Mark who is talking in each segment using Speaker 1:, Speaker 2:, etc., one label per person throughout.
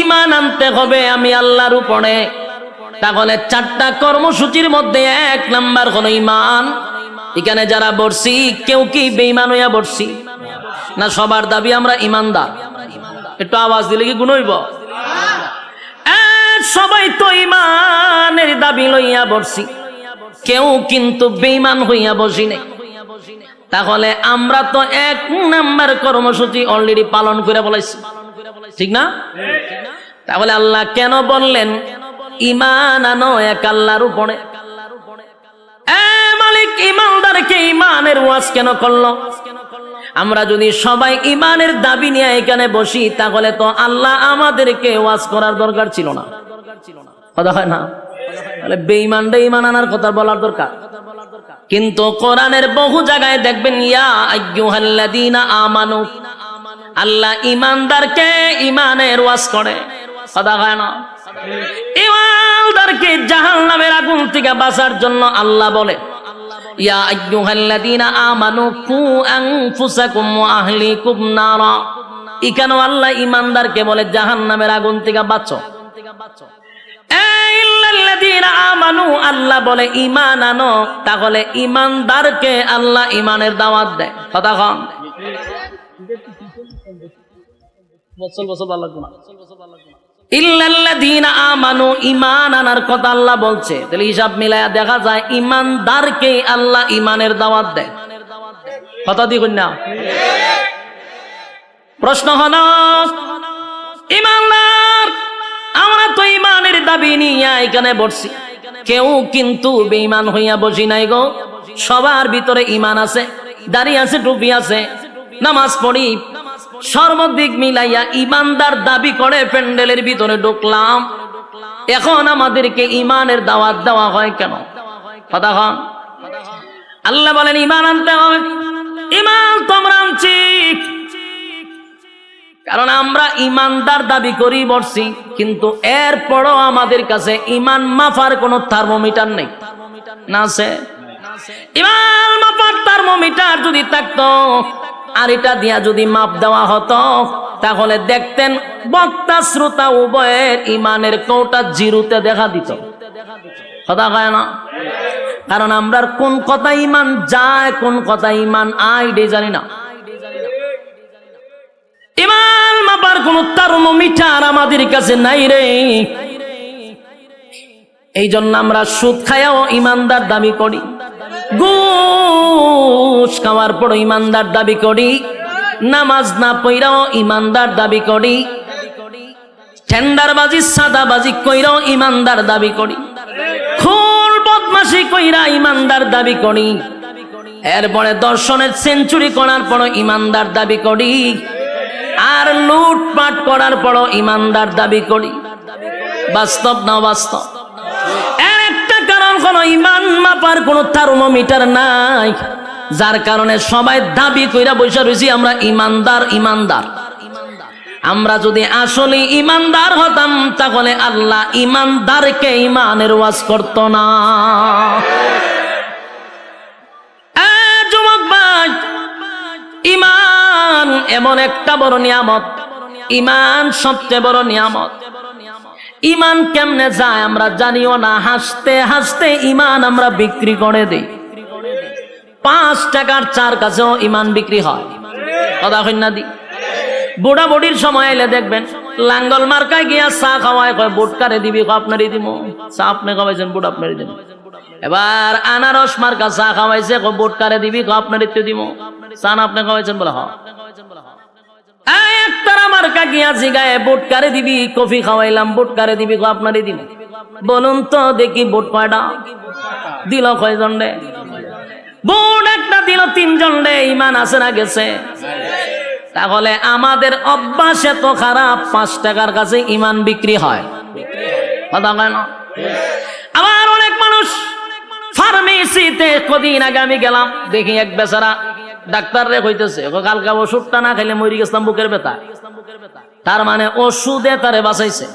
Speaker 1: ইমান আনতে হবে আমি আল্লাহর উপরে। তাহলে চারটা কর্মসূচির মধ্যে এক নাম্বার হলো ইমান। এখানে যারা বসছি কেউ কি বেইমান হইয়া বসছি না সবার দাবি আমরা ইমানদার। একটু আওয়াজ দিলে কি গুণ হইব? সবাই তো ইমানের দাবি লইয়া বসছি কেউ কিন্তু বেইমান হইয়া বসি নাই। তাহলে আমরা তো এক নাম্বার কর্মসূচি অলরেডি পালন করে বলাইছি ঠিক না? তাহলে আল্লাহ কেন বললেন ইমান আনো এক আল্লাহর উপরে? মালিক ইমানদারকে ইমানের ওয়াজ কেন করল? আমরা যদি সবাই ইমানের দাবি নিয়ে এখানে বসি তাহলে তো আল্লাহ আমাদেরকে ওয়াজ করার দরকার ছিল না। কথা হয় না? তাহলে বেঈমানটা ইমান আনার কথা বলার দরকার। কিন্তু কোরআনের বহু জায়গায় দেখবেন ইয়া আইয়ুহাল্লাযীনা আমানু আল্লাহ ইমানদারকে ইমানের ওয়াজ করে। কথা হয় না? ইমানদারকে জাহান্নামের আগুন থেকে বাঁচার জন্য আল্লাহ বলে, ইয়া আমানু কু আল্লাহ ইমানদারকে বলে আমানু, আল্লাহ বলে ইমান তাহলে ইমানদারকে আল্লাহ ইমানের দাওয়াত দেয়। কথা কম প্রশ্ন আমরা তো ঈমানের দাবি নিয়ে এখানে বসছি। কেউ কিন্তু বেঈমান হইয়া বসি নাই গো। সবার ভিতরে ঈমান আছে, দাড়ি আছে, টুপি আছে, নামাজ পড়ি সর্বদিক মিলাইয়া ইমানদার দাবি করে, প্যান্ডেলের ভিতরে ঢুকলাম। এখন আমাদেরকে ইমানের দাওয়াত দেওয়া হয় কেন? কথা হন আল্লাহ বলেন, ইমান আনতে হবে। ইমান তোমরা আনছি। কারণ আমরা ইমানদার দাবি করি বসছি, কিন্তু এরপরও আমাদের কাছে ইমান মাফার কোনো থার্মোমিটার নেই। না আছে? ইমান মাফার থার্মোমিটার যদি থাকতো আর এটা দিয়া যদি মাপ দেওয়া হতো, তাহলে দেখতেন বক্তা শ্রোতা উভয়ের ইমানের কৌটা জিরুতে দেখা দিত। কথা কয় না? কারণ আমরা কোন কথা ইমান যায়, কোন কথা ইমান আইডে জানি না। ইমান মাপার কোন থার্মোমিটার আমাদের কাছে নাই রে। এই জন্য আমরা সুদ খায়াও ইমানদার দাবি করি। ঘুষ খাওয়ার পর ইমানদার দাবি করি, নামাজ না পইরাও ইমানদার দাবি করি টেন্ডারবাজি সাদাবাজি কইরাও ইমানদার দাবি করি খুল বদমাসি কইরা ইমানদার দাবি করি, এরপরে দর্শনের সেঞ্চুরি করার পর ইমানদার দাবি করি, আর লুটপাট করার পর ইমানদার দাবি করি। বাস্তব না বাস্তব ইমান মাপার কোনো থার্মোমিটার নাই। যার কারণে সবাই দাবি কইরা বসে রয়েছি আমরা ইমানদার ইমানদার। আমরা যদি আসলে ইমানদার হতাম, তাহলে আল্লাহ ইমানদারকে ইমানের ওয়াজ করত না। যুবক ভাই, ইমান এমন একটা বড় নিয়ামত। ইমান সবচেয়ে বড় নিয়ামত। ইমান কেমনে যায় আমরা জানিও না। হাসতে হাসতে ইমান আমরা বিক্রি করে দিই। পাঁচ টাকার চার কাছেও ইমান বিক্রি হয়। কথা কন্যা দি? বুড়া বুড়ির সময় এলে দেখবেন, লাঙ্গল মার্কায় গিয়া চা খাওয়ায় কয় বুট কারে দিবি আপনারই দিব। চা আপনি খাওয়াইছেন বুট আপনারই দিব। এবার আনারস মার্কা চা খাওয়াইছে বুট কারে দিবি আপনারই দিব। চা না, আপনি খাওয়াইছেন? বলে, হ। এই একতারা মার্কা গিয়া জিগায় বুট কারে দিবি? কফি খাওয়াইলাম দিবি দিব? বলুন তো দেখি কয়জন একটা দিল তিনজন ইমান আছে না গেছে? তাহলে আমাদের অভ্যাস এত খারাপ, পাঁচ টাকার কাছে ইমান বিক্রি হয়। কথা আবার অনেক মানুষ ফার্মেসিতে কদিন আগে আমি গেলাম, দেখি এক বেচারা ডাক্তার রে কইতেছে ও কালকা ওষুধটা না খাইলে মরি গেছিলাম বুকের ব্যথা। তার মানে ওষুধে তারে বাঁচাইছে।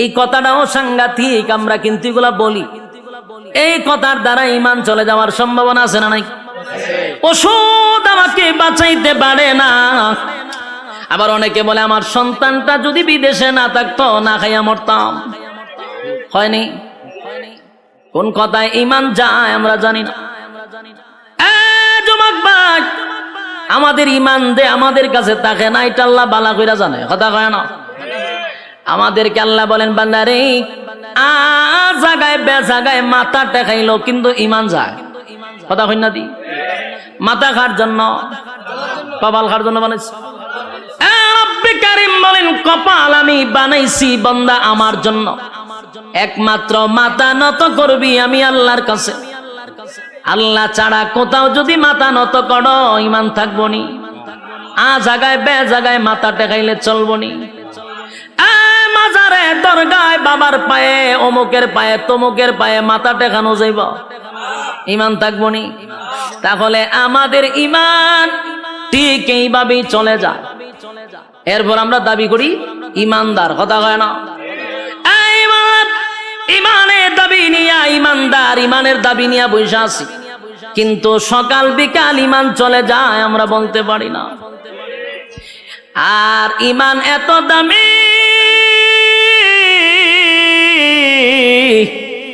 Speaker 1: এই কথাটাও সাংঘাতিক, আমরা কিন্তু এগুলা বলি। এই কথার দ্বারা ইমান চলে যাওয়ার সম্ভাবনা আছে না নাই? ওষুধ আমাকে বাঁচাইতে পারে না। আবার অনেকে বলে, আমার সন্তানটা যদি বিদেশে না থাকতো, না খাইয়া মরতাম। হয়নি? কোন কথায় ইমান যায় আমরা জানি না। আমাদের ইমান দে, আমাদের কাছে থাকে না, এটা আল্লাহ বালা কইরা জানে। কথা কয় না? আমাদেরকে আল্লাহ বলেন বান্দারে আ জাগায়, বে জাগায় মাথা টেকাইলো, কিন্তু ইমান যায়। কথা কই না দি? মাথা খার জন্য, কপাল খার জন্য বানাইছি। বলেন, কপাল আমি বানাইছি বন্দা আমার জন্য। একমাত্র মাথা নত করবি আমি আল্লাহর কাছে। আল্লাহ ছাড়া কোথাও যদি মাথা নত করো, ইমান থাকব নি আ জায়গায়, বে জায়গায় মাথা টেকাইলে চলবো নি মাজারে, দরগায়, বাবার পায়ে, অমুকের পায়ে, তমুকের পায়ে মাথা টেকানো যাইব। ইমান থাকব নি তাহলে আমাদের ইমান ঠিক এইভাবেই চলে যায়। এরপর আমরা দাবি করি, ইমানদার, কথা কয় না? ইমানের দাবি নিয়া, ইমানদার ইমানের দাবি নিয়া বসে আছি। কিন্তু সকাল বিকাল ইমান চলে যায়, আমরা বলতে পারি না। আর ইমান এত দামি,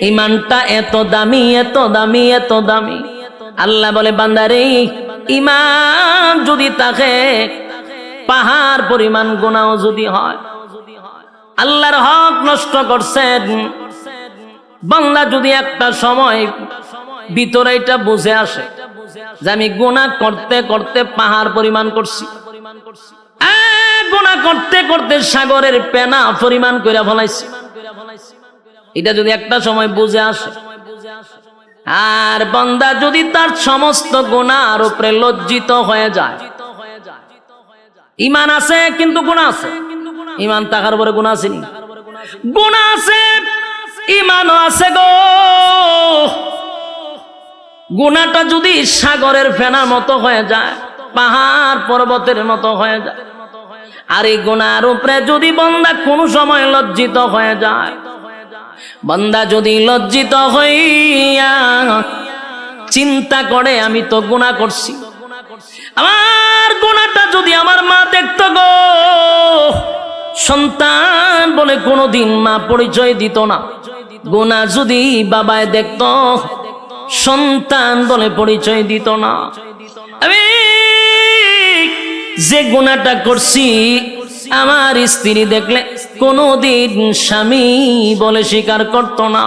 Speaker 1: ইমানটা এত দামি এত দামি এত দামি। আল্লাহ বলে, বান্দারে, ইমান যদি তাকে পাহাড় পরিমাণ গুণাও যদি হয়, আল্লাহর হক নষ্ট করছেন বাংলা যদি একটা সময় ভিতরে এটা বুঝে আসে যে আমি গুণা করতে করতে পাহাড় পরিমাণ করছি। গুণা করতে করতে সাগরের পেনা পরিমাণ করে ফলাইছি। এটা যদি একটা সময় বুঝে আসে। আর বন্দা যদি তার সমস্ত গুণার উপরে লজ্জিত হয়ে যায়। ইমান আছে কিন্তু গুণা আছে। ইমান থাকার পরে গুণা আসেনি গুণা আছে ইমানও আছে গো। গুণাটা যদি সাগরের ফেনার মতো হয়ে যায়, পাহাড় পর্বতের মতো হয়ে যায়, আর এই গুণার উপরে যদি বন্দা কোনো সময় লজ্জিত হয়ে যায়, বন্দা যদি লজ্জিত হইয়া চিন্তা করে, আমি তো গুণা করছি। আমার গুণাটা যদি আমার মা দেখতো গো, সন্তান বলে কোনোদিন মা পরিচয় দিত না। গুণা যদি বাবায় দেখত, সন্তান বলে পরিচয় দিত না। আমি যে গুণাটা করছি, আমার স্ত্রী দেখলে কোনোদিন স্বামী বলে স্বীকার করত না।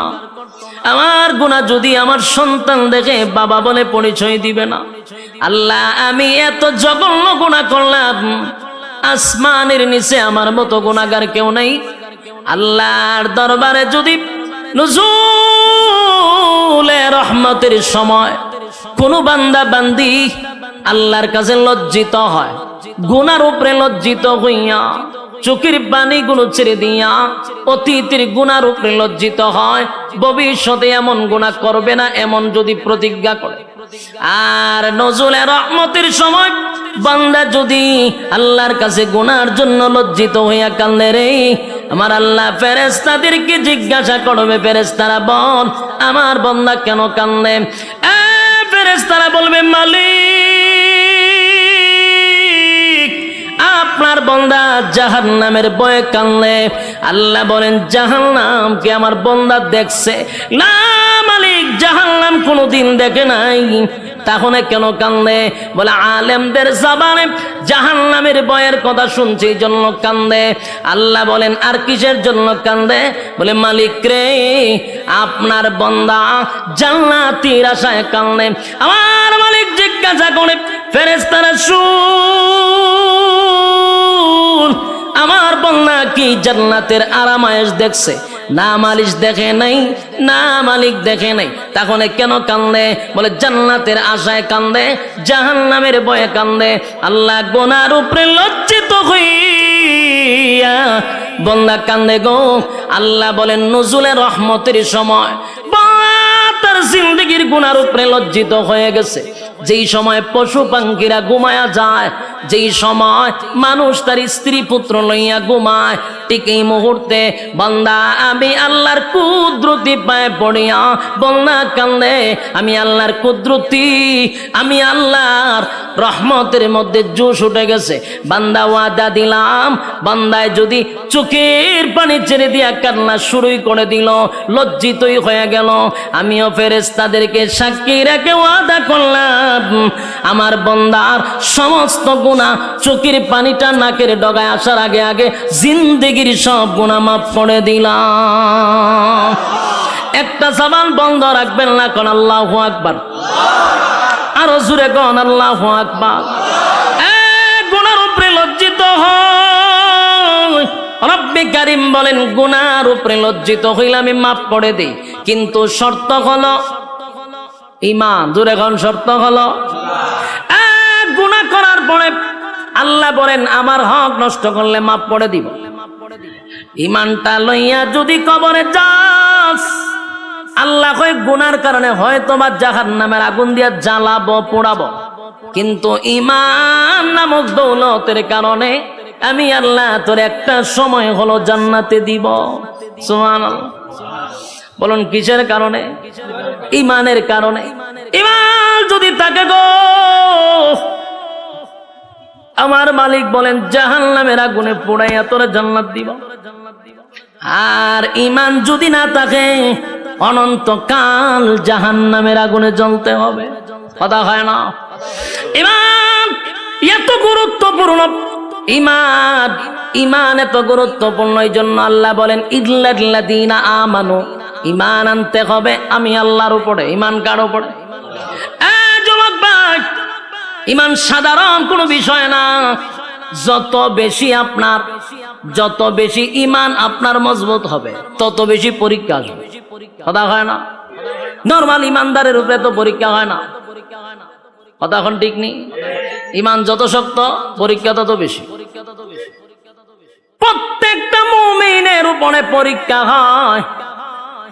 Speaker 1: আমার গুণা যদি আমার সন্তান দেখে বাবা বলে পরিচয় দিবে না। আল্লাহ, আমি এত জঘন্য গুণা করলাম, আসমানের নিচে আমার মতো গুণাগার কেউ নাই। আল্লাহর দরবারে যদি নজুলে রহমতের সময় কোন বান্দা বান্দি আল্লাহর কাছে লজ্জিত হয়, গুনার উপরে লজ্জিত হইয়া, চোখের পানি গুলো ছেড়ে দিয়া অতীতের গুনার উপরে লজ্জিত হয়, ভবিষ্যতে এমন গুণা করবে না, এমন যদি প্রতিজ্ঞা করে। আর নজরুলে রহমতের সময় বান্দা যদি আল্লাহর কাছে গুনার জন্য লজ্জিত হইয়া কান্দে রে আমার আল্লাহ ফেরেস্তাদেরকে জিজ্ঞাসা করবে ফেরেস্তারা বল, আমার বন্দা কেন কান্দে ফেরেস্তারা বলবে, মালিক, আপনার বন্দা জাহান নামের বয়ে কানলে আল্লাহ বলেন জাহান নামকে আমার বন্দা দেখছে? না, মালিক জাহান নাম কোনোদিন দেখে নাই। তাহলে কেন কান্দে? বলে, আলেমদের জাবানে জাহান নামের বয়ের কথা শুনছি জন্য কান্দে। আল্লাহ বলেন, আর কিসের জন্য কান্দে? বলে, মালিক রে, আপনার বন্দা জান্নাতির আশায় কান্দে। আমার মালিক জিজ্ঞাসা করে ফেরেস্তারা শুন, আমার বন্যা কি জান্নাতের আরামায়েশ দেখছে? না মালিশ দেখে নাই, না মালিক দেখে নাই। তাহলে কেন কান্দে? বলে, জান্নাতের আশায় কান্দে জাহান নামের বয়ে কান্দে। আল্লাহ গোনার উপরে লজ্জিত হইয়া বন্দা কান্দে গো। আল্লাহ বলেন নজুলের রহমতের সময় তার জিন্দগির গুনার উপরে লজ্জিত হয়ে গেছে। যেই সময় পশু পাঙ্কিরা ঘুমায়া যায় যেই সময় মানুষ তার স্ত্রী পুত্র লইয়া ঘুমায়, ঠিক এই মুহূর্তে বন্দা, আমি আল্লাহর কুদরতি পায়ে পড়িয়া, বন্দা কান্দে, আমি আল্লাহর কুদরতি, আমি আল্লাহর রহমতের মধ্যে জোশ উঠে গেছে। বান্দা ওয়াদা দিলাম, বান্দায় যদি চোখের পানি ছেড়ে দিয়া কান্না শুরুই করে দিল, লজ্জিতই হয়ে গেল। আমিও ফেরেস তাদেরকে সাক্ষী রেখে ওয়াদা করলাম। আমার বন্দার সমস্ত গুণা চোখের পানিটা নাকের ডগায় আসার আগে আগে জিন্দেগির সব গুণা মাফ করে দিলাম। একটা সাবান বন্ধ রাখবেন না কোন আল্লাহ আকবার। আরও জুড়ে কোন আল্লাহ আকবার। এ, গুনার উপরে লজ্জিত হয় রব্বে কারিম বলেন গুনার উপরে লজ্জিত হইলে আমি মাফ করে দিই। কিন্তু শর্ত হলো ইমান দূরে কোন শর্ত হলো? গুনাহ করার পরে আল্লাহ বলেন, আমার হক নষ্ট করলে মাপ করে দিব। ইমানটা লইয়া যদি কবরে যাস, আল্লাহ কয়, গুনার কারণে হয়তো বা জাহান নামের আগুন দিয়া জ্বালাবো, পোড়াবো। কিন্তু ইমান নামক দৌলতের কারণে আমি আল্লাহ তোর একটা সময় হলো জান্নাতে দিব। সুবহানাল্লাহ। বলুন, কিসের কারণে? ইমানের কারণে। ইমান যদি থাকে গো আমার মালিক বলেন জাহান নামের আগুনে পোড়াইয়া তোরা জান্নাত দিব। আর ইমান যদি না থাকে, অনন্তকাল জাহান নামের আগুনে জ্বলতে হবে। কথা হয় না? ইমান এত গুরুত্বপূর্ণ ইমান ইমান এত গুরুত্বপূর্ণ এই জন্য আল্লাহ বলেন ইল্লাদিনা আমানু ইমান আনতে হবে আমি আল্লাহর উপরে ইমান কার উপরে? ইমান সাধারণ কোনো বিষয় না। যত বেশি আপনার, যত বেশি ইমান আপনার মজবুত হবে, তত বেশি পরীক্ষা আসবে। কথা হয় না? নর্মাল ইমানদারের উপরে তো পরীক্ষা হয় না। কথা এখন ঠিক নেই? ইমান যত শক্ত, পরীক্ষা তত বেশি। প্রত্যেকটা মুমিনের উপরে পরীক্ষা হয়,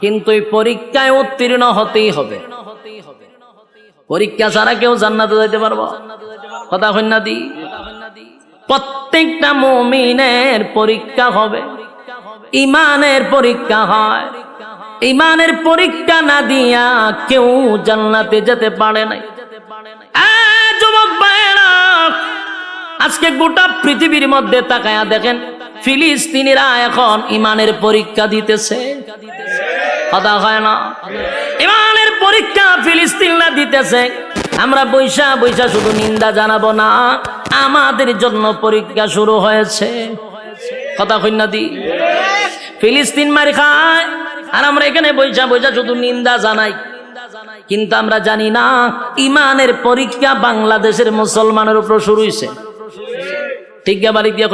Speaker 1: কিন্তু এই পরীক্ষায় উত্তীর্ণ হতেই হবে। পরীক্ষা ছাড়া কেউ জান্নাতে যাইতে পারব? কথা হন্যা দি। প্রত্যেকটা মুমিনের পরীক্ষা হবে। ইমানের পরীক্ষা হয়। ইমানের পরীক্ষা না দিয়া কেউ জান্নাতে যেতে পারে নাই। আজকে গোটা পৃথিবীর মধ্যে তাকায়া দেখেন, ফিলিস্তিনিরা এখন ইমানের পরীক্ষা দিতেছে। কথা হয় না? ইমানের পরীক্ষা ফিলিস্তিনরা দিতেছে। আমরা বৈশা বৈশা শুধু নিন্দা জানাব না, আমাদের জন্য পরীক্ষা শুরু হয়েছে। কথা দি? ফিলিস্তিন মার খায়, আর আমরা এখানে বৈশা বৈশা শুধু নিন্দা জানাই। কিন্তু আমরা জানি না, ইমানের পরীক্ষা বাংলাদেশের মুসলমানের উপর শুরু হয়েছে ঠিক বাড়ি দিয়ে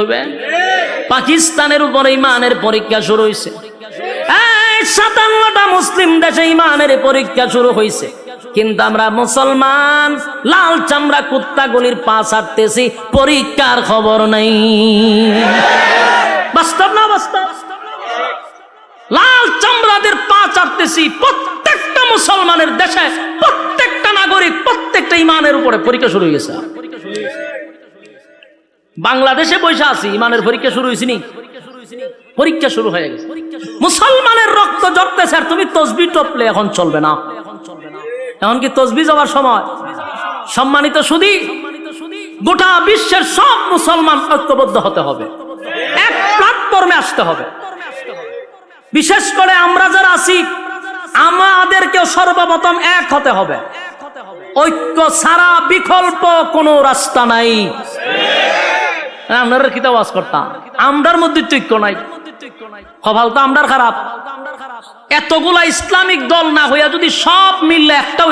Speaker 1: পাকিস্তানের উপর ইমানের পরীক্ষা শুরু হয়েছে সাতান্নটা মুসলিম দেশে ইমানের পরীক্ষা শুরু হয়েছে কিন্তু আমরা মুসলমান, লাল চামড়া কুত্তাগুলির পা পরীক্ষার খবর নেই। বাস্তব না বাস্তব? লাল চামড়াদের পা প্রত্যেকটা মুসলমানের দেশে, প্রত্যেকটা নাগরিক, প্রত্যেকটা ইমানের উপরে পরীক্ষা শুরু হয়ে গেছে। বাংলাদেশে বসে আছি, ইমানের পরীক্ষা শুরু হয়েছে নি? পরীক্ষা শুরু হয়ে গেছে। মুসলমানের রক্ত জড়তেছে আর তুমি তসবি টপলে এখন চলবে না। এখন কি তসবি যাওয়ার সময়। সম্মানিত সুদী, গোটা বিশ্বের সব মুসলমান ঐক্যবদ্ধ হতে হবে। এক প্ল্যাটফর্মে আসতে হবে। বিশেষ করে আমরা যারা আছি, আমাদেরকেও সর্বপ্রথম এক হতে হবে। ঐক্য ছাড়া বিকল্প কোনো রাস্তা নাই। আপনারা কিতা ওয়াজ করতাম। আমরার মধ্যে ঐক্য নাই। খারাপ। এতগুলা ইসলামিক দল না হইয়া যদি সব মিললে একটা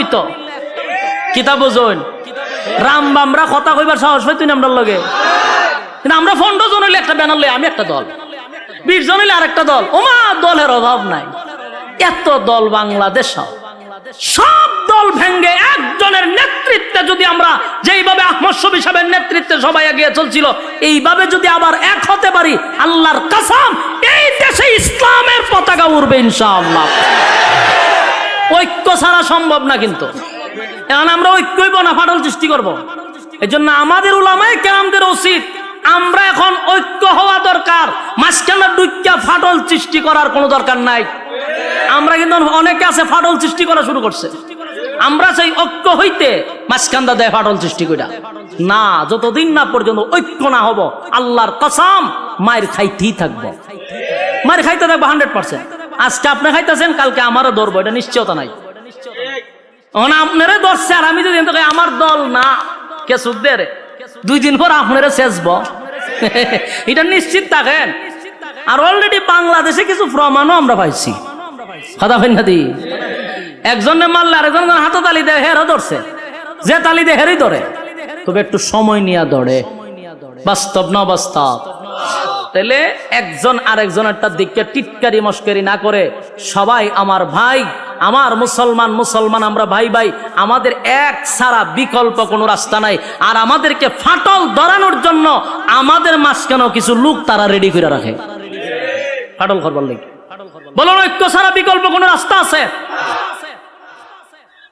Speaker 1: রাম বামরা কথা কইবার সাহস হয় তুই লগে। কিন্তু আমরা ফন্ড জন হইলে একটা ব্যানার লই আমি একটা দল। বিশ জন হইলে আরেকটা দল। ওমা, দলের অভাব নাই। এত দল বাংলাদেশ সব দল ভেঙ্গে একজনের নেতৃত্বে যদি আমরা যেইভাবে আহমদ শফি সাহেবের নেতৃত্বে সবাই এগিয়ে চলছিল, এইভাবে যদি আবার এক হতে পারি, আল্লাহর কাসাম এই দেশে ইসলামের পতাকা উড়বে ইনশাআল্লাহ। ঐক্য ছাড়া সম্ভব না কিন্তু। এখন আমরা ঐক্যই না ফাটল সৃষ্টি করব। এই জন্য আমাদের উলামায় কেরামদের উচিত আমরা এখন ঐক্য হওয়া দরকার, মাঝখানে ডুইকা ফাটল সৃষ্টি করার কোনো দরকার নাই। আমরা কিন্তু অনেকে আছে ফাটল সৃষ্টি করা শুরু করছে। আমরা সেই ঐক্য হইতে মাঝখান্দা দেয় ফাটল সৃষ্টি কইরা। না, যতদিন না পর্যন্ত ঐক্য না হব, আল্লাহর কসম মায়ের খাইতেই থাকব। মায়ের খাইতে থাকব হান্ড্রেড পার্সেন্ট। আজকে আপনি খাইতেছেন, কালকে আমারও ধরবো, এটা নিশ্চয়তা নাই। এখন আপনারে আর আমি যদি আমার দল না, কে সুখ দে রে? দুই দিন পর আপনারে শেষব এটা নিশ্চিত থাকেন। আর অলরেডি বাংলাদেশে কিছু প্রমাণও আমরা পাইছি। কথা ভাই না দি একজনে মারলে আরেকজন হাতে তালি দেয়, হেরও ধরছে। যে তালি দেয়, হেরই ধরে। তবে একটু সময় নিয়ে ধরে। বাস্তব না বাস্তব তাহলে একজন আরেকজনেরটার দিককে টিটকারি মস্কারি না করে, সবাই আমার ভাই, আমার মুসলমান মুসলমান আমরা ভাই ভাই, আমাদের এক সারা বিকল্প কোনো রাস্তা নাই। আর আমাদেরকে ফাটল ধরানোর জন্য আমাদের মাঝখানেও কিছু লোক তারা রেডি করে রাখে। ফাটল করবার লেগে। বলুন ঐক্য ছাড়া বিকল্প কোনো রাস্তা আছে?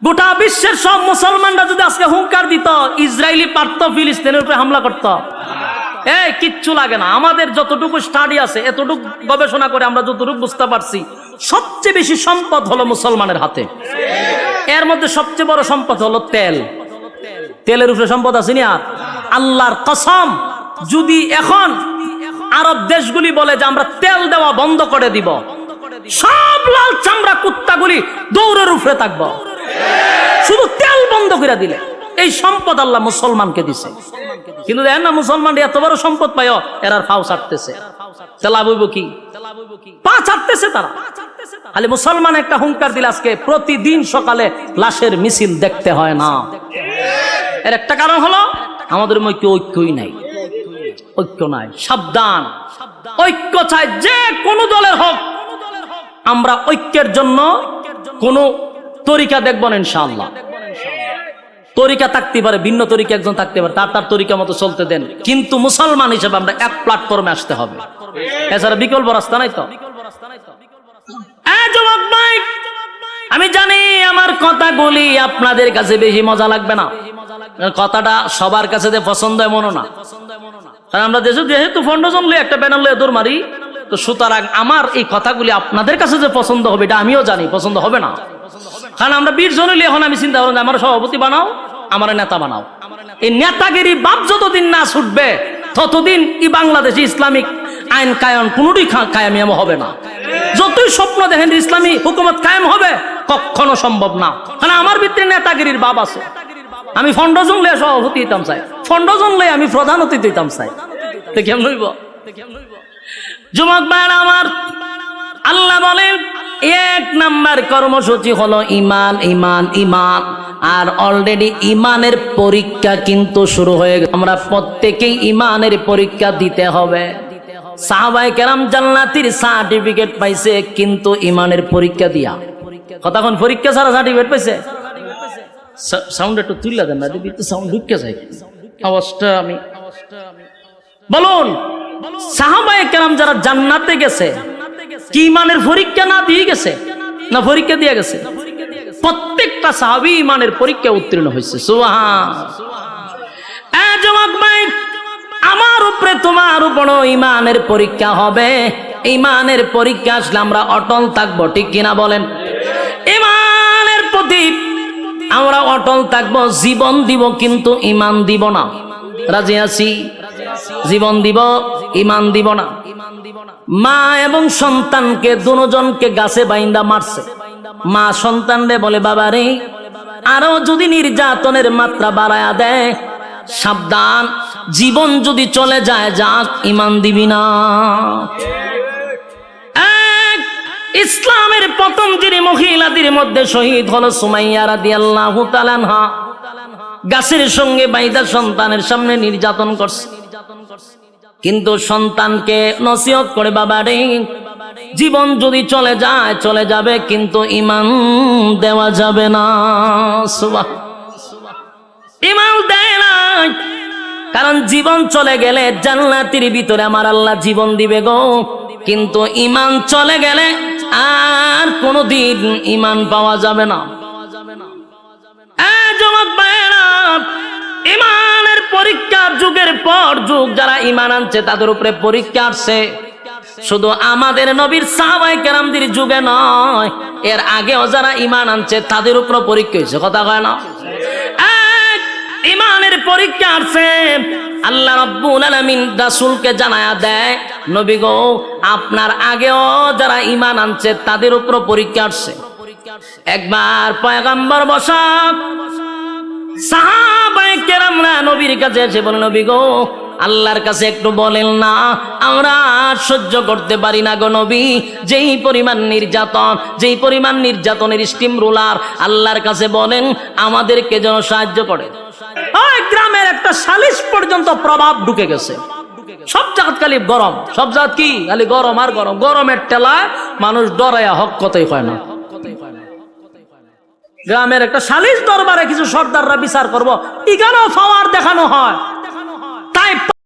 Speaker 1: গোটা বিশ্বের সব মুসলমানরা যদি আজকে হুঙ্কার দিত, ইসরায়েলি পারত ফিলিস্তিনের উপরে হামলা করত। এই, কিচ্ছু লাগে না। আমাদের যতটুকু স্টাডি আছে, এতটুকু গবেষণা করে আমরা যতটুকু বুঝতে পারছি, সবচেয়ে বেশি সম্পদ হলো মুসলমানের হাতে। এর মধ্যে সবচেয়ে বড় সম্পদ হলো তেল। তেলের উপরে সম্পদ আছে নি আর? আল্লাহর কসম, যদি এখন আরব দেশগুলি বলে যে আমরা তেল দেওয়া বন্ধ করে দিব। সব লাল চামড়া কুত্তাগুলি দৌড়ের উপরে থাকব। শুধু তেল বন্ধ করে দিলে এই সম্পদ আল্লাহ মুসলমানকে দিছে। কিন্তু দেখেন না মুসলমান এত বড় সম্পদ পায় এরার ফাও ছাড়তেছে। পা ছাড়তেছে তারা। খালি মুসলমান একটা হুঙ্কার দিলে আজকে, প্রতিদিন সকালে লাশের মিছিল দেখতে হয় না। এর একটা কারণ হলো, আমাদের মধ্যে ঐক্যই নাই। ঐক্য নাই, সাবধান। ঐক্য চাই যে কোনো দলের হোক। আমরা ঐক্যের জন্য কোনো তরিকা দেখব না, ইনশাআল্লাহ। তরিকা থাকতে পারে, ভিন্ন তরিকা একজন থাকতে পারে, তার তার তরিকা মতো চলতে দেন। কিন্তু মুসলমান হিসেবে আমরা এক প্ল্যাটফর্মে আসতে হবে। এছাড়া বিকল্প রাস্তা নাই তো? আমি জানি আমার কথাগুলি আপনাদের কাছে বেশি মজা লাগবে না। কথাটা সবার কাছে পছন্দ এমনও না। কারণ আমরা দেশে যেহেতু ফন্ডজন লই একটা ব্যানার লয়ে দৌড় মারি, তো সুতরাং আমার এই কথাগুলি আপনাদের কাছে যে পছন্দ হবে, এটা আমিও জানি, পছন্দ হবে না। কারণ আমরা বীর জন এখন আমি চিন্তা করলাম আমার সভাপতি বানাও, আমার নেতা বানাও। এই নেতাগিরি বাপ যতদিন না ছুটবে, ততদিন এই বাংলাদেশে ইসলামিক আইন কায়ন কোনোটি কায়ামিয়াম হবে না। যতই স্বপ্ন দেখেন ইসলামী হুকুমত কায়েম হবে, কখনো সম্ভব না। কারণ আমার ভিতরে নেতাগিরির বাপ আছে। আমি ফন্ড জংলে সভাপতি হইতাম, চাই। ফন্ড জংলে আমি প্রধান অতিথি হইতাম, চাই। কেমন হইব? যুবক আমার, আল্লাহ বলেন, এক নাম্বার কর্মসূচি হলো ইমান ইমান ইমান। আর অলরেডি ইমানের পরীক্ষা কিন্তু শুরু হয়ে গেছে। আমরা প্রত্যেকেই ইমানের পরীক্ষা দিতে হবে। সাহাবাই কেরাম জান্নাতির সার্টিফিকেট পাইছে, কিন্তু ইমানের পরীক্ষা দিয়া। কতক্ষণ পরীক্ষা ছাড়া সার্টিফিকেট পাইছে? সাউন্ড একটু তুললা দেন না দিদি সাউন্ড ঢুকে যায়। আওয়াজটা আমি বলুন, সাহাবায়ে কেরাম যারা জান্নাতে গেছে, কি ইমানের পরীক্ষা না দিয়ে গেছে? না পরীক্ষা দিয়ে গেছে? প্রত্যেকটা সাহাবি ইমানের পরীক্ষা উত্তীর্ণ হয়েছে। ভাই, আমার উপরে তোমার উপর ইমানের পরীক্ষা হবে। ইমানের পরীক্ষা আসলে আমরা অটল থাকব, ঠিক কিনা বলেন? ইমানের প্রতি আমরা অটল থাকব, জীবন দিব কিন্তু ইমান দিব না। রাজি আছি? জীবন দিব, ইমান দিব না। মা এবং সন্তানকে, দুজনকে গাছে বাইন্দা মারছে। মা সন্তানরে বলে বাবা রে আরও যদি নির্যাতনের মাত্রা বাড়ায়া দেয়, সাবধান। জীবন যদি চলে যায় যাক ইমান দিবি না। ইসলামের প্রথম যিনি মহিলাদের মধ্যে শহীদ হলো সুমাইয়া রাদিয়াল্লাহু তাআলা গাছের সঙ্গে বাইদা সন্তানের সামনে নির্যাতন করছে। কিন্তু সন্তানকে নসিহত করে, বাবা রে, জীবন যদি চলে যায়, চলে যাবে, কিন্তু ইমান দেওয়া যাবে না। সুবাহ ইমান দেয় না। কারণ জীবন চলে গেলে জান্নাতির ভিতরে আমার আল্লাহ জীবন দিবে গো। কিন্তু ইমান চলে গেলে আর কোনোদিন ইমান পাওয়া যাবে না। ইমানের পরীক্ষা যুগের পর যুগ যারা ইমান আনছে, তাদের উপরে পরীক্ষা আসছে। শুধু আমাদের নবীর সাহাবাই কেরামদের যুগে নয়, এর আগেও যারা ইমান আনছে, তাদের উপর পরীক্ষা হয়েছে। কথা কয় না? ইমানের পরীক্ষা আসছে আল্লাহ রাব্বুল আলামিন রাসূলকে জানায়া দেয়, নবী গো, আপনার আগেও যারা ঈমান আনছে, তাদের উপর পরীক্ষা আসছে। একবার পয়গম্বর বসা সাহাবায়ে কেরামরা নবীর কাছে এসে বলে, নবী গো, আল্লাহর কাছে একটু বলেন না, আমরা সহ্য করতে পারি না গো নবী। যেই পরিমাণ নির্যাতন, যেই পরিমাণ নির্যাতনের স্টিম রোলার আল্লাহর কাছে বলেন, আমাদেরকে যেন সাহায্য করে। গ্রামের একটা সালিশ পর্যন্ত প্রভাব ঢুকে গেছে। সব জায়গাত খালি গরম। সব জাত কি? খালি গরম আর গরম। গরমের টেলায় মানুষ ডরাইয়া হক কতই হয় না। গ্রামের একটা সালিশ দরবারে কিছু সর্দাররা বিচার করব। এখানেও পাওয়ার দেখানো হয়।